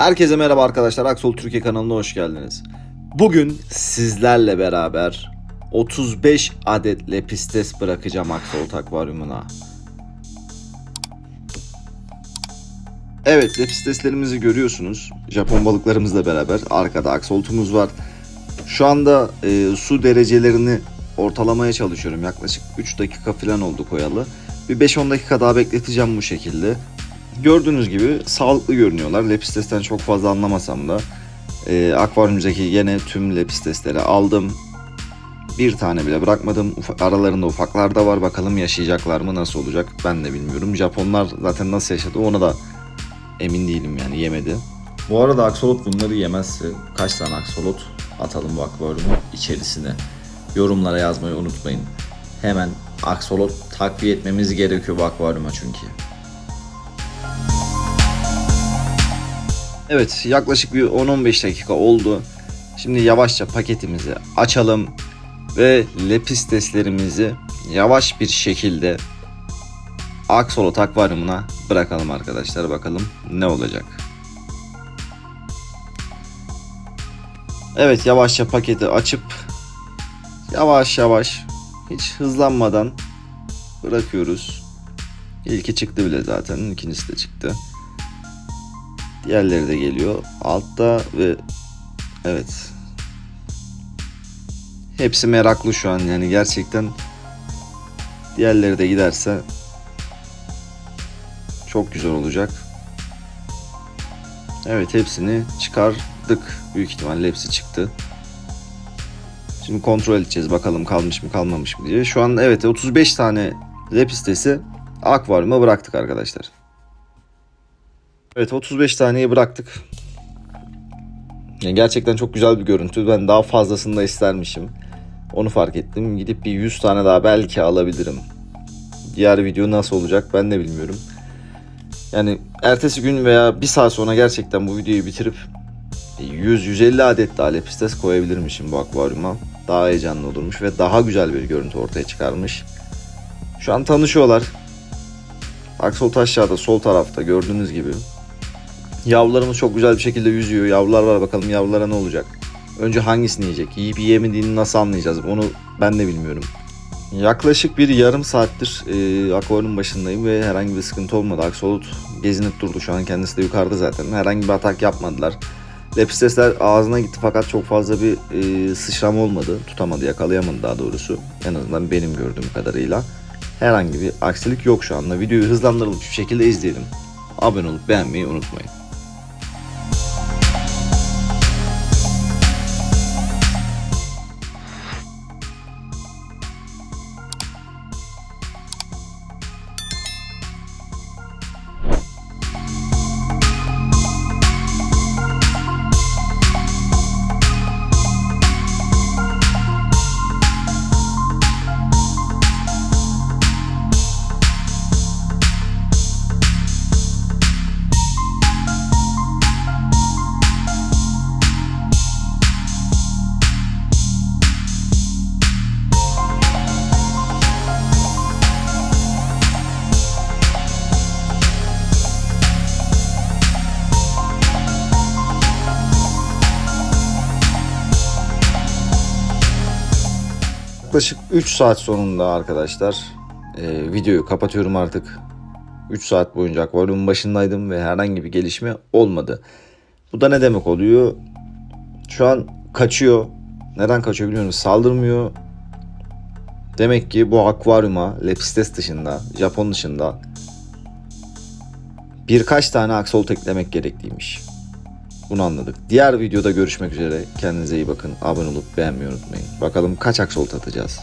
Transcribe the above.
Herkese merhaba arkadaşlar. Aksol Türkiye kanalına hoş geldiniz. Bugün sizlerle beraber 35 adet lepistes bırakacağım Aksol akvaryumuna. Evet lepisteslerimizi görüyorsunuz. Japon balıklarımızla beraber arkada aksoltumuz var. Şu anda e, su derecelerini ortalamaya çalışıyorum. Yaklaşık 3 dakika falan oldu koyalı. Bir 5-10 dakika daha bekleteceğim bu şekilde. Gördüğünüz gibi sağlıklı görünüyorlar. Lepistesten çok fazla anlamasam da e, akvaryumdaki yine tüm lepistesleri aldım. Bir tane bile bırakmadım. Ufa- aralarında ufaklar da var. Bakalım yaşayacaklar mı nasıl olacak ben de bilmiyorum. Japonlar zaten nasıl yaşadı ona da emin değilim yani yemedi. Bu arada aksolot bunları yemezse kaç tane aksolot atalım bu akvaryumun içerisine. Yorumlara yazmayı unutmayın. Hemen aksolot takviye etmemiz gerekiyor bu akvaryuma çünkü. Evet yaklaşık bir 10-15 dakika oldu. Şimdi yavaşça paketimizi açalım ve lepisteslerimizi yavaş bir şekilde aksolot akvaryumuna bırakalım arkadaşlar bakalım ne olacak. Evet yavaşça paketi açıp yavaş yavaş hiç hızlanmadan bırakıyoruz. İlki çıktı bile zaten ikincisi de çıktı. Diğerleri de geliyor. Altta ve evet. Hepsi meraklı şu an yani gerçekten diğerleri de giderse çok güzel olacak. Evet hepsini çıkardık. Büyük ihtimalle hepsi çıktı. Şimdi kontrol edeceğiz bakalım kalmış mı kalmamış mı diye. Şu an evet 35 tane lepistesi akvaryuma bıraktık arkadaşlar. Evet 35 taneyi bıraktık. Yani gerçekten çok güzel bir görüntü. Ben daha fazlasını da istermişim. Onu fark ettim. Gidip bir 100 tane daha belki alabilirim. Diğer video nasıl olacak ben de bilmiyorum. Yani ertesi gün veya bir saat sonra gerçekten bu videoyu bitirip 100-150 adet daha lepistes koyabilirmişim bu akvaryuma. Daha heyecanlı olurmuş ve daha güzel bir görüntü ortaya çıkarmış. Şu an tanışıyorlar. Aksol aşağıda sol tarafta gördüğünüz gibi. Yavrularımız çok güzel bir şekilde yüzüyor. Yavrular var bakalım yavrulara ne olacak. Önce hangisini yiyecek? Yiyip yiyemediğini nasıl anlayacağız? Onu ben de bilmiyorum. Yaklaşık bir yarım saattir e, akvaryum başındayım ve herhangi bir sıkıntı olmadı. Aksolot gezinip durdu şu an kendisi de yukarıda zaten. Herhangi bir atak yapmadılar. Lepistesler ağzına gitti fakat çok fazla bir e, sıçrama olmadı. Tutamadı, yakalayamadı daha doğrusu. En azından benim gördüğüm kadarıyla. Herhangi bir aksilik yok şu anda. Videoyu hızlandırılmış bir şekilde izleyelim. Abone olup beğenmeyi unutmayın. Yaklaşık 3 saat sonunda arkadaşlar e, videoyu kapatıyorum artık. 3 saat boyunca akvaryumun başındaydım ve herhangi bir gelişme olmadı. Bu da ne demek oluyor? Şu an kaçıyor. Neden kaçıyor biliyor musunuz? Saldırmıyor. Demek ki bu akvaryuma Lepistes dışında, Japon dışında birkaç tane aksol eklemek gerekliymiş. Bunu anladık. Diğer videoda görüşmek üzere. Kendinize iyi bakın. Abone olup beğenmeyi unutmayın. Bakalım kaç aksolot atacağız.